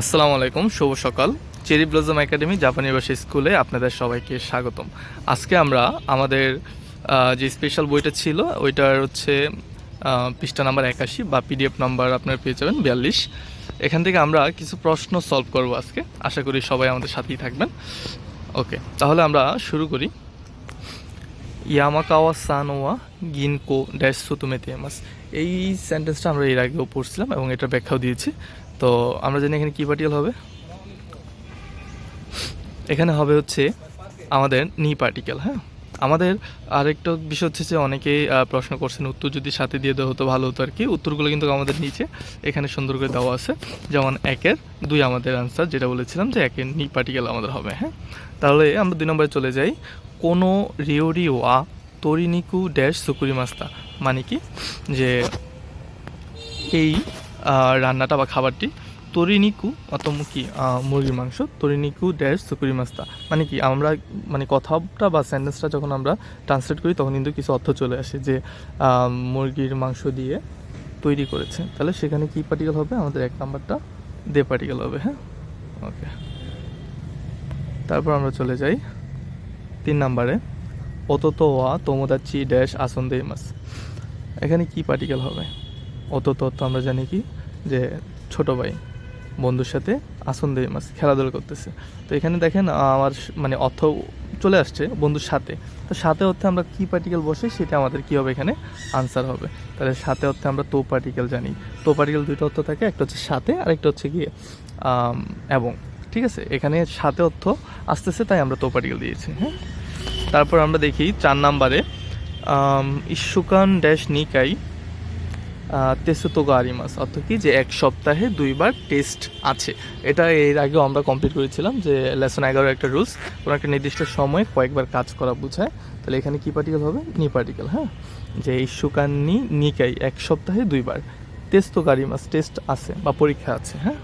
আসসালামু আলাইকুম, শুভ সকাল। চেরি ব্লজম একাডেমি জাপানি ভাষা স্কুলে আপনাদের সবাইকে স্বাগতম। আজকে আমরা আমাদের যে স্পেশাল বইটা ছিল, ওইটার হচ্ছে পৃষ্ঠা নাম্বার একাশি বা পিডিএফ নাম্বার আপনার পেয়ে যাবেন, বিয়াল্লিশ। এখান থেকে আমরা কিছু প্রশ্ন সলভ করব আজকে। আশা করি সবাই আমাদের সাথেই থাকবেন। ওকে তাহলে আমরা শুরু করি। ইয়ামাকাওয়া সানোয়া গিনকো ড্যাশ সুতুমেতে মাস এই সেন্টেন্সটা আমরা এর আগেও পড়ছিলাম এবং এটা ব্যাখ্যাও দিয়েছি। তো আমরা জানি এখানে কি পার্টিকেল হবে? এখানে হবে হচ্ছে আমাদের নি পার্টিকেল হ্যাঁ? আমাদের আরেকটা বিষয় হচ্ছে যে অনেকেই প্রশ্ন করছেন, উত্তর যদি সাথে দিয়ে দেওয়া হতো, ভালো হতো আর কি। উত্তরগুলো কিন্তু আমাদের নিচে এখানে সুন্দর করে দেওয়া আছে। যেমন একের দুই আমাদের আনসার যেটা বলেছিলাম যে একের নি পার্টিকেল আমাদের হবে হ্যাঁ? তাহলে আমরা দুই নম্বরে চলে যাই। কোনো রিওরি ওয়া তরিনিকু ড্যাশ সুকুরি মাস্তা মানে কি? যে এই রান্নাটা বা খাবারটি? তরিনিকু অতম কি মুরগির মাংস। তরিনিকু ড্যাশ সুকুরি মাস্তা মানে কি, আমরা মানে কথাটা বা সেন্টেন্সটা যখন আমরা ট্রান্সলেট করি, তখন কিন্তু কিছু অর্থ চলে আসে যে মুরগির মাংস দিয়ে তৈরি করেছে। তাহলে সেখানে কি পার্টিকেল হবে? আমাদের এক নাম্বারটা দে পার্টিকেল হবে হ্যাঁ? ওকে তারপর আমরা চলে যাই তিন নাম্বারে। অততো ওয়া তোমোদাচ্ছি ড্যাশ আসন্দে মাস এখানে কি পার্টিকেল হবে? অতত আমরা জানি কি? যে ছোট ভাই, বন্ধুর সাথে আসন্দে মাস খেলাধুলা করতেছে। তো এখানে দেখেন আমার মানে অর্থ চলে আসছে বন্ধুর সাথে। তো সাথে অর্থে আমরা কি পার্টিকেল বসে সেটা আমাদের কি হবে এখানে আনসার হবে। তাহলে সাথে অর্থে আমরা তো পার্টিকেল জানি। তো পার্টিকেল দুইটা অর্থ থাকে, একটা হচ্ছে সাথে আর একটা হচ্ছে গিয়ে এবং। ঠিক আছে? এখানে সাথে অর্থ আসতেছে, তাই আমরা তো পার্টিকেল দিয়েছি হ্যাঁ? তারপর আমরা দেখি চার নাম্বারে ইস্যুকান ড্যাশ নিকাই তেসুতোগা আরিমাস অর্থ কি যে এক সপ্তাহে দুইবার টেস্ট আছে। এটা এর আগেও আমরা কমপ্লিট করেছিলাম যে লেসন এগারো একটা রুলস কোনো একটা নির্দিষ্ট সময়ে কয়েকবার কাজ করা বোঝায়। তাহলে এখানে কি পার্টিকেল হবে? নি পার্টিকেল হ্যাঁ? যে এই নি নিকাই এক সপ্তাহে দুইবার। টেস্ট গারিমাস টেস্ট আছে বা পরীক্ষা আছে হ্যাঁ?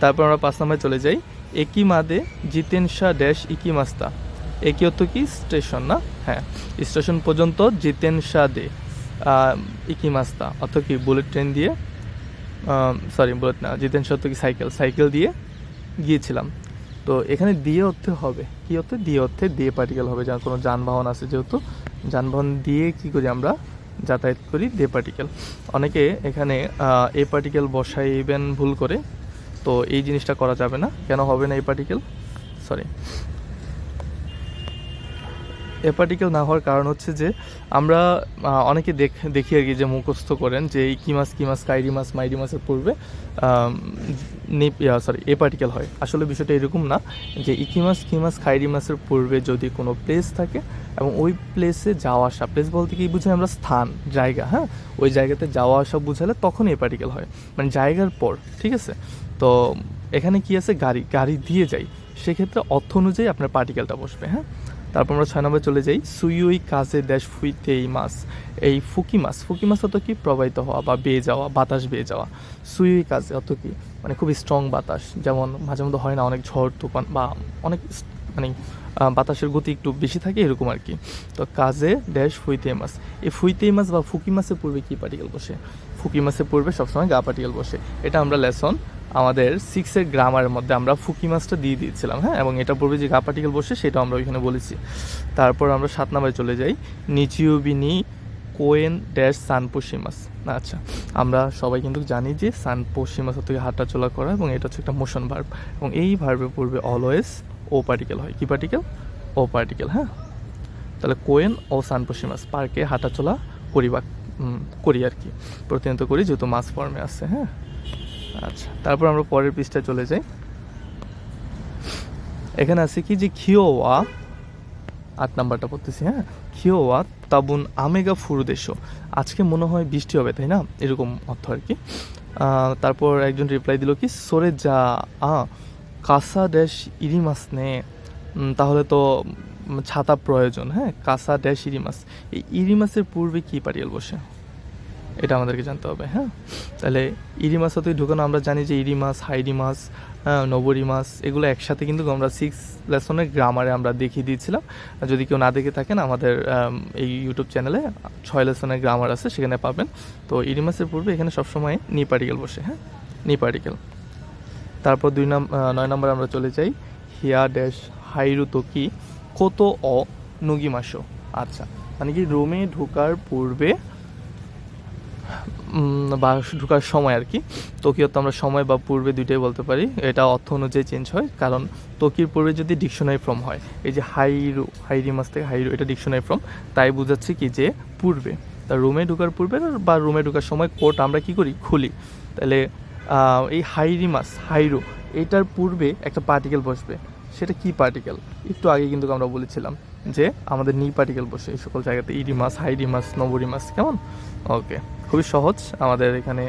তারপর আমরা পাঁচ নম্বরে চলে যাই। একই মাদে জিতেনশা ড্যাশ ইকি মাস্তা একই অর্থ কি? স্টেশন না? হ্যাঁ। স্টেশন পর্যন্ত জিতেন জিতেনশা দে। ইকি মাস্তা অর্থ কি বুলেট ট্রেন দিয়ে সরি বুলেট না, জিতেন অর্থ কি সাইকেল সাইকেল দিয়ে গিয়েছিলাম। তো এখানে দিয়ে অর্থে হবে। কি অর্থে? দিয়ে অর্থে দিয়ে পার্টিকেল হবে, যার কোনো যানবাহন আছে যেহেতু। যানবাহন দিয়ে কি করি আমরা? যাতায়াত করি দে পার্টিকেল অনেকে এখানে এ পার্টিকেল বসাইবেন ভুল করে, তো এই জিনিসটা করা যাবে না। কেন হবে না এই পার্টিকেল সরি এ পার্টিকেল না হওয়ার কারণ হচ্ছে যে আমরা অনেকে দেখ, দেখি আর কি যে মুখস্থ করেন যে এই কিমাস কিমাস কাইরি মাস, মাইরি মাসের পূর্বে সরি এ পার্টিকেল হয়। আসলে বিষয়টা এরকম না যে ইকিমাস কিমাস খাইরি মাসের পূর্বে যদি কোনো প্লেস থাকে এবং ওই প্লেসে যাওয়া আসা প্লেস বলতে কি বুঝাই আমরা স্থান, জায়গা হ্যাঁ? ওই জায়গাতে যাওয়া আসা বুঝালে তখন এ পার্টিকেল হয়। মানে জায়গার পর, ঠিক আছে? তো এখানে কি আছে? গাড়ি গাড়ি দিয়ে যাই। সেক্ষেত্রে অর্থ অনুযায়ী আপনার পার্টিকেলটা বসবে হ্যাঁ? তারপর আমরা ছয় নম্বরে চলে যাই। সুইউই কাজে দেশ ফুইতে এই মাছ এই ফুকি মাছ ফুকি মাছ অত কি? প্রবাহিত হওয়া বা বেয়ে যাওয়া, বাতাস বেয়ে যাওয়া। সুইউই কাজে অত কি? মানে খুবই স্ট্রং বাতাস। যেমন মাঝে মধ্যে হয় না অনেক ঝড়, তুফান বা অনেক মানে বাতাসের গতি একটু বেশি থাকে, এরকম আর কি। তো কাজে ড্যাশ ফুইতে মাছ এই ফুইতে মাছ বা ফুকি মাছের পূর্বে কি পার্টিকেল বসে? ফুকি মাছের পূর্বে সবসময় গা পার্টিকেল বসে। এটা আমরা লেসন আমাদের সিক্সের গ্রামারের মধ্যে আমরা ফুকি মাছটা দিয়ে দিয়েছিলাম হ্যাঁ? এবং এটা পূর্বে যে গা পার্টিকেল বসে, সেটা আমরা ওইখানে বলেছি। তারপর আমরা সাত নম্বরে চলে যাই। নিচিউবিনি কোয়েন ড্যাশ সানপোশিমাস আচ্ছা আমরা সবাই কিন্তু জানি যে সানপোশিমাস থেকে হাঁটা চলা করা, এবং এটা হচ্ছে একটা মোশন ভার্ব এবং এই ভার্বের পূর্বে অলওয়েজ ও পার্টিকেল হয়। কি পার্টিকেল ও পার্টিকেল হ্যাঁ? তাহলে কোয়েন ও সানপোশিমাস পার্কে হাঁটা চলা করি বা করি আর কি। প্রতিনিয়ত করি, যেহেতু মাস ফর্মে আছে হ্যাঁ? আচ্ছা তারপর আমরা পরের পৃষ্ঠায় চলে যাই। এখানে আছে কি যে খিওয়া আট নাম্বারটা পড়তেছি হ্যাঁ? খিওয়া তাবুন আমেগা ফুরুদেশ। আজকে মনে হয় বৃষ্টি হবে, তাই না? এরকম অর্থ আর কি। তারপর একজন রিপ্লাই দিল কি সরে যা আ কাসা ড্যাশ ইরিমাস নে তাহলে তো ছাতা প্রয়োজন হ্যাঁ? কাসা ড্যাশ ইরিমাস এই ইরিমাসের পূর্বে কী পারিয়াল বসে? এটা আমাদেরকে জানতে হবে হ্যাঁ? তাহলে ইরি মাছ হতে ঢুকানো আমরা জানি যে ইরি মাছ হাইরি মাছ হ্যাঁ নবরি মাছ এগুলো একসাথে কিন্তু আমরা সিক্স লেসনের গ্রামারে আমরা দেখিয়ে দিয়েছিলাম। যদি কেউ না দেখে থাকেন, আমাদের এই ইউটিউব চ্যানেলে ছয় লেসনের গ্রামার আছে, সেখানে পাবেন। তো ইরি মাছের পূর্বে এখানে সবসময় নি পার্টিকেল বসে হ্যাঁ? নি পার্টিকেল তারপর দুই নাম নয় নম্বরে আমরা চলে যাই। হিয়া ড্যাশ হাইরু তোকি কত অ নুগি মাসো। আচ্ছা মানে কি রোমে ঢোকার পূর্বে বা ঢোকার সময় আর কি, তোকিও তো আমরা সময় বা পূর্বে দুইটাই বলতে পারি। এটা অর্থ অনুযায়ী চেঞ্জ হয়, কারণ তোকির পূর্বে যদি ডিকশনারি ফর্ম হয়, এই যে হাইরু, হাইরি মাস থেকে হাইরু, এটা ডিকশনারি ফর্ম তাই বোঝাচ্ছে কি যে পূর্বে, তা রুমে ঢোকার পূর্বে বা রুমে ঢোকার সময় কোট আমরা কি করি? খুলি। তাহলে এই হাইরি মাস হাইরু, এটার পূর্বে একটা পার্টিকেল বসবে। সেটা কি পার্টিকেল একটু আগে কিন্তু আমরা বলেছিলাম যে আমাদের নি পার্টিকেল বসে, এই সকল জায়গাতে ইডি মাস হাইডি মাস নবরি মাস কেমন? ওকে খুবই সহজ আমাদের এখানে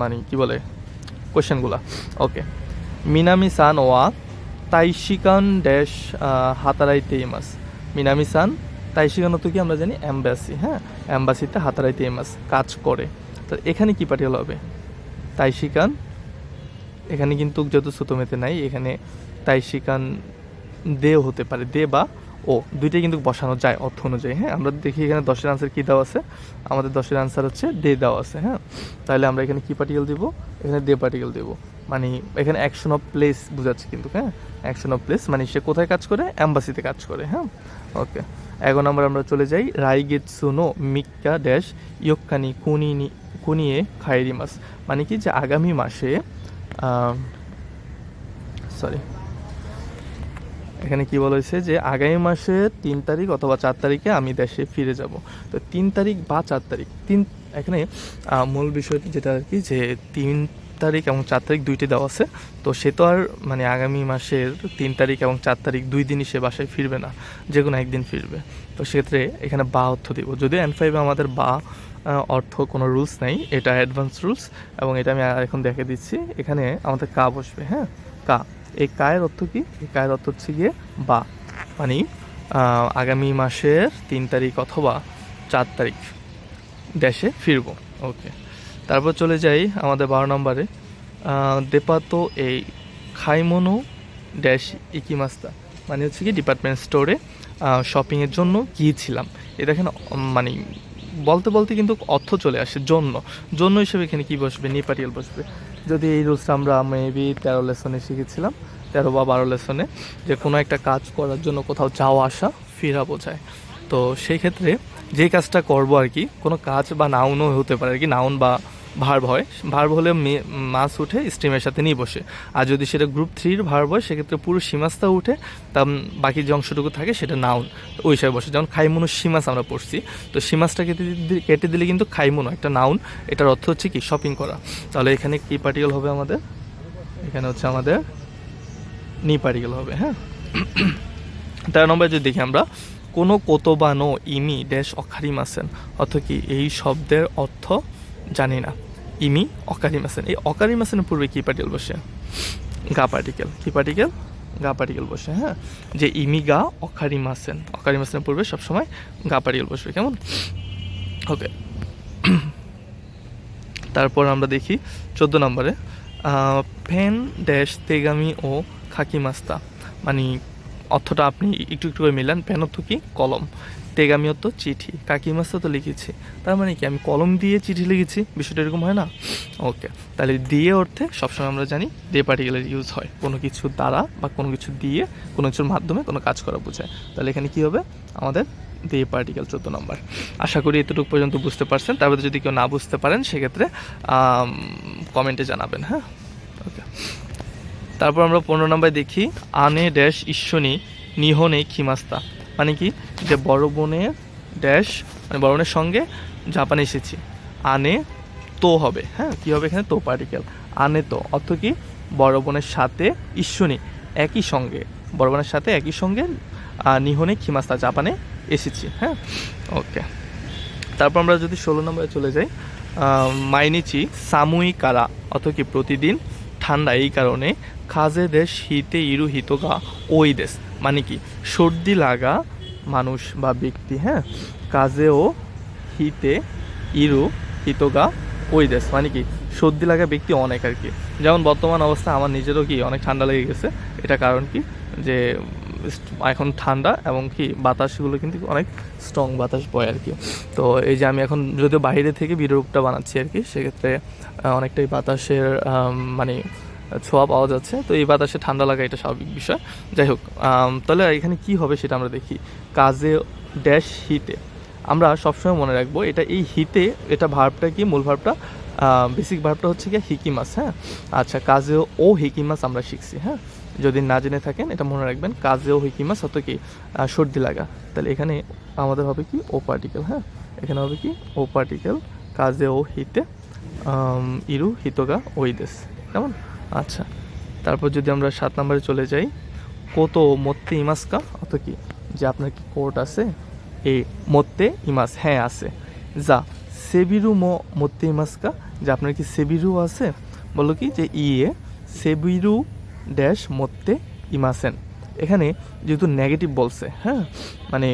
মানে কি বলে কোয়েশ্চেনগুলা ওকে মিনামি সান ওয়া তাইশিকান ড্যাশ হাতারাইতে মাস মিনামি সান তাইশিকান তো কি আমরা জানি? অ্যাম্বাসি হ্যাঁ? অ্যাম্বাসিতে হাতারাইতে মাস কাজ করে। তো এখানে কি পার্টিকেল হবে তাইশিকান এখানে কিন্তু যেহেতু সুতোমেতে নাই, এখানে তাইশিকান দেও হতে পারে, দে বা ও। দুইটাই কিন্তু বসানো যায়, অর্থ অনুযায়ী হ্যাঁ? আমরা দেখি এখানে দশের আনসার কী দেওয়া আছে? আমাদের দশের আনসার হচ্ছে দে দেওয়া আছে হ্যাঁ? তাহলে আমরা এখানে কি পার্টিকেল দিব? এখানে দে পার্টিকেল দেবো। মানে এখানে অ্যাকশন অফ প্লেস বোঝাচ্ছে কিন্তু হ্যাঁ? অ্যাকশন অফ প্লেস মানে সে কোথায় কাজ করে? অ্যাম্বাসিতে কাজ করে হ্যাঁ? ওকে এখন নম্বর আমরা চলে যাই রাইগেৎসুনো মিক্কা ড্যাশ ইয়ক্কানি কুনিনি কুনিয়ে খায়েরি মাস মানে কি যে আগামী মাসে সরি এখানে কি বলা হয়েছে যে আগামী মাসে তিন তারিখ অথবা চার তারিখে আমি দেশে ফিরে যাব। তো তিন তারিখ বা চার তারিখ, তিন, এখানে মূল বিষয় যেটা আর কি যে তিন তারিখ এবং চার তারিখ দুইটি দেওয়া আছে। তো সে তো আর মানে আগামী মাসের তিন তারিখ এবং চার তারিখ দুই দিনই সে বাসায় ফিরবে না, যে কোনো একদিন ফিরবে। তো সেক্ষেত্রে এখানে বা অর্থ দিব। যদিও এন ফাইভে আমাদের বা অর্থ কোনো রুলস নেই, এটা অ্যাডভান্স রুলস এবং এটা আমি এখন দেখে দিচ্ছি। এখানে আমাদের কা বসবে হ্যাঁ? কা। এই কায়ের অর্থ কী? এই কায়ের অর্থ হচ্ছে গিয়ে বা। মানে আগামী মাসের তিন তারিখ অথবা চার তারিখ দেশে ফিরবো। ওকে তারপর চলে যাই আমাদের বারো নম্বরে। দেপাতো এই খাইমনো ড্যাশ ইকিমাস্তা মানে হচ্ছে কি ডিপার্টমেন্ট স্টোরে শপিংয়ের জন্য গিয়েছিলাম। এ দেখেন মানে বলতে বলতে কিন্তু অর্থ চলে আসে, জন্য। জন্য হিসেবে এখানে কি বসবে? নিপাটিয়াল বসবে। যদি এই রুলসটা আমরা মেবি তেরো লেসনে শিখেছিলাম, তেরো বা বারো লেসনে যে কোনো একটা কাজ করার জন্য কোথাও যাওয়া, আসা, ফেরা বোঝায়। তো সেই ক্ষেত্রে যে কাজটা করব আর কি, কোনো কাজ বা নাউনও হতে পারে আর কি নাউন বা ভার্ব হয়। ভার্ব হলে মাছ উঠে স্ট্রিমের সাথে নিয়ে বসে। আর যদি সেটা গ্রুপ থ্রির ভার্ব হয়, সেক্ষেত্রে পুরো সীমাস্তা উঠে তা বাকি যে অংশটুকু থাকে সেটা নাউন ওই হিসাবে বসে। যেমন খাইমুনো সীমাস আমরা পড়ছি। তো সীমাসটা কেটে কেটে দিলে কিন্তু খাইমুনো একটা নাউন এটার অর্থ হচ্ছে কি? শপিং করা। তাহলে এখানে কি পার্টিকেল হবে আমাদের? এখানে হচ্ছে আমাদের নি পার্টিকেল হবে হ্যাঁ? তেরো নম্বরে যদি দেখি আমরা, কোনো কোতবানো ইমি ড্যাশ অকারিমাসেন অর্থ কি? এই শব্দের অর্থ জানি না ইমি অকারিমাসেন এই অকারিমাসেনের পূর্বে কি পার্টিকেল বসে? গা পার্টিকেল কি পার্টিকেল গা পার্টিকেল বসে হ্যাঁ? যে ইমি গা অকারিমাসেন অকারিমাসেনের পূর্বে সবসময় গা পার্টিকেল বসবে। কেমন? ওকে। তারপর আমরা দেখি চোদ্দ নম্বরে পেন ড্যাশ, তেগামি ও খাকিমাস্তা মানে অর্থটা আপনি একটু একটু করে মিলান। পেন অর্থ কি? কলম। তেগামি অর্থ চিঠি। কাকিমাস্তা তো লিখেছি। তার মানে কি? আমি কলম দিয়ে চিঠি লিখেছি? বিষয়টা এরকম হয় না? ওকে। তাহলে দিয়ে অর্থে সবসময় আমরা জানি দে পার্টিকুলার ইউজ হয়। কোনো কিছু দ্বারা বা কোনো কিছু দিয়ে কোনো কিছুর মাধ্যমে কোনো কাজ করা বোঝায়। তাহলে এখানে কি হবে? আমাদের দে পার্টিকেল চোদ্দ নম্বর। আশা করি এতটুকু পর্যন্ত বুঝতে পারছেন। তারপরে যদি কেউ না বুঝতে পারেন, সেক্ষেত্রে কমেন্টে জানাবেন হ্যাঁ? ওকে। তারপর আমরা পনেরো নম্বরে দেখি, আনে ড্যাশ ঈশ্বনী, নিহনে খিমাস্তা মানে কি? যে বড় বোনের ড্যাশ মানে বড় বোনের সঙ্গে জাপানে এসেছি। আনে তো হবে। হ্যাঁ কি হবে এখানে? তো পার্টিকেল আনে তো। অর্থ কি? বড় বোনের সাথে ঈশ্বনী একই সঙ্গে, বড় বোনের সাথে একই সঙ্গে নিহনে খিমাস্তা জাপানে এসেছি। হ্যাঁ ওকে। তারপর আমরা যদি ষোলো নম্বরে চলে যাই মাইনিচি সাময়িক কারা অর্থ কি? প্রতিদিন ঠান্ডা এই কারণে খাজে দেশ হিতে ইরু হিতগা ওই দেশ। মানে কি, সর্দি লাগা মানুষ বা ব্যক্তি হ্যাঁ কাজেও হিতে ইরু হিতগা ওই দেশ। মানে কি, সর্দি লাগা ব্যক্তি অনেক আর কি। যেমন বর্তমান অবস্থা, আমার নিজেরও কি অনেক ঠান্ডা লেগে গেছে। এটা কারণ কি, যে এখন ঠান্ডা এবং কি বাতাসগুলো কিন্তু অনেক স্ট্রং বাতাস বয় আর কি। তো এই যে আমি এখন যদিও বাইরে থেকে ভিডিওটা বানাচ্ছি আর কি, সেক্ষেত্রে অনেকটাই বাতাসের মানে ছোঁয়া পাওয়া যাচ্ছে। তো এই বাতাসে ঠান্ডা লাগা এটা স্বাভাবিক বিষয়। যাই হোক তাহলে এখানে কি হবে সেটা আমরা দেখি। কাজে ড্যাশ হিতে আমরা সবসময় মনে রাখব, এটা এই হিতে এটা ভার্বটা কি? মূল ভার্বটা বেসিক ভার্বটা হচ্ছে কি হিকিমাস হ্যাঁ? আচ্ছা কাজে ও হিকিমাস আমরা শিখছি হ্যাঁ? যদি না জেনে থাকেন, এটা মনে রাখবেন, কাজেও হিকিমাস হতো কি সর্দি লাগা। তাহলে এখানে আমাদের হবে কি ও পার্টিকেল হ্যাঁ? এখানে হবে কি ও পার্টিকেল কাজে ও হিতে ইরু, হিতগা ওইদেস কেমন? আচ্ছা। তারপর যদি আমরা সাত নম্বরে চলে যাই, কত মত্তে ইমাসকা অত কি, যে আপনার কি কোর্ট আছে, এ মত্তে ইমাস হ্যাঁ আছে। যা সেবিরু মো মত্তে ইমাসকা, যে আপনার কি সেবিরু আছে, বলো কি, যে ইয়ে সেবিরু ড্যাশ মত্তে ইমাসেন এখানে যেহেতু নেগেটিভ বলছে হ্যাঁ? মানে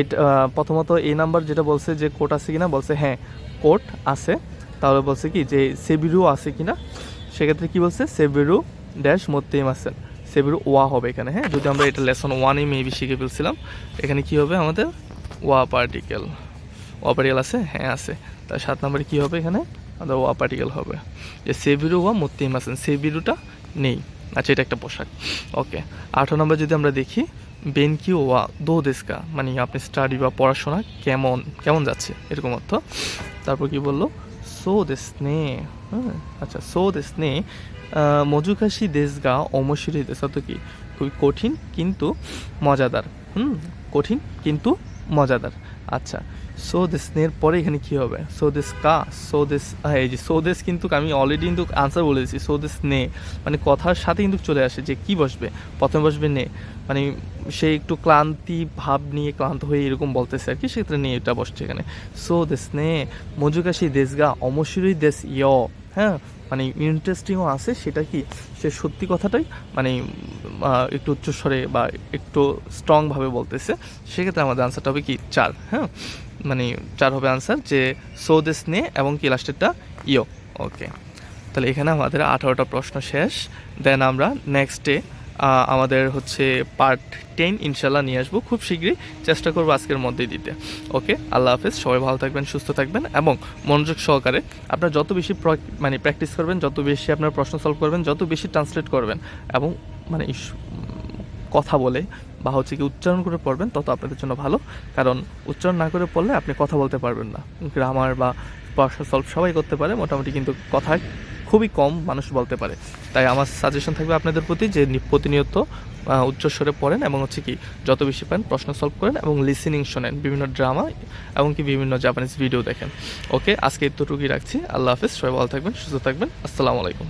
এটা প্রথমত এই নাম্বার যেটা বলছে যে কোট আছে কিনা, বলছে হ্যাঁ কোট আছে। তাহলে বলছে কি যে সেবিরু আছে কিনা? সেক্ষেত্রে কি বলছে? সেবিরু ড্যাশ মধ্যে আছেন সেবিরু ওয়া হবে এখানে হ্যাঁ? যদি আমরা এটা লেসন ওয়ানে মেবি শিখে ফেলছিলাম, এখানে কি হবে আমাদের? ওয়া পার্টিকেল ওয়া পার্টিকেল আছে? হ্যাঁ আছে। তার সাত নম্বরে কি হবে এখানে? আমাদের ওয়া পার্টিকেল হবে। যে সেবিরু ওয়া মধ্যে আছেন সেবিরুটা নেই। আচ্ছা এটা একটা পোশাক। ওকে, আঠারো নম্বর যদি আমরা দেখি বেনকি ওয়া দো দেশকা মানে আপনি স্টাডি বা পড়াশোনা কেমন কেমন যাচ্ছে, এরকম অর্থ। তারপর কি বলল? সো দেশনে হ্যাঁ আচ্ছা সো দেশনে মজুকাশি দেশগা অমশিরি দেশ অর্থ কি? খুবই কঠিন, কিন্তু মজাদার। হুম, কঠিন, কিন্তু মজাদার। আচ্ছা সো দেশনের পরে এখানে কী হবে? সো দেশ কা সো দেশ হ্যাঁ এই যে সো দেশ কিন্তু আমি অলরেডি কিন্তু আনসার বলে দিয়েছি। সো দেশ নে মানে কথার সাথে কিন্তু চলে আসে যে কি বসবে? প্রথমে বসবে নে। মানে সে একটু ক্লান্তি ভাব নিয়ে ক্লান্ত হয়ে এরকম বলতেছে আর কি, সেক্ষেত্রে নিয়ে এটা বসছে এখানে। সো দেশ নে, মজুকাশি দেশ গা অমসুরই দেশ ইয় হ্যাঁ? মানে ইন্টারেস্টিংও আছে, সেটা কি? সে সত্যি কথাটাই মানে একটু উচ্চস্বরে বা একটু স্ট্রংভাবে বলতেছে। সেক্ষেত্রে আমাদের আনসারটা হবে কি? চার হ্যাঁ? মানে চার হবে আনসার যে সো দেশ নে এবং কি লাস্টেরটা ইয়। ওকে তাহলে এখানে আমাদের আঠারোটা প্রশ্ন শেষ। দেন আমরা নেক্সট ডে আমাদের হচ্ছে পার্ট টেন ইনশাল্লাহ নিয়ে আসব। খুব শীঘ্রই চেষ্টা করব আজকের মধ্যেই দিতে। ওকে আল্লাহ হাফেজ। সবাই ভালো থাকবেন, সুস্থ থাকবেন এবং মনোযোগ সহকারে আপনার যত বেশি মানে প্র্যাকটিস করবেন, যত বেশি আপনার প্রশ্ন সলভ করবেন, যত বেশি ট্রান্সলেট করবেন এবং মানে কথা বলে বা হচ্ছে কি উচ্চারণ করে পড়বেন, তত আপনাদের জন্য ভালো। কারণ উচ্চারণ না করে পড়লে আপনি কথা বলতে পারবেন না। গ্রামার বা প্রশ্ন সলভ সবাই করতে পারে, মোটামুটি কিন্তু কথা খুবই কম মানুষ বলতে পারে। তাই আমার সাজেশন থাকবে আপনাদের প্রতি যে প্রতিনিয়ত উচ্চস্বরে পড়েন এবং হচ্ছে কি যত বেশি পারেন প্রশ্ন সলভ করেন এবং লিসেনিং শোনেন, বিভিন্ন ড্রামা এবং কি বিভিন্ন জাপানিজ ভিডিও দেখেন। ওকে আজকে এতটুকুই রাখছি। আল্লাহ হাফিজ, সবাই ভালো থাকবেন, সুস্থ থাকবেন। আসসালামু আলাইকুম।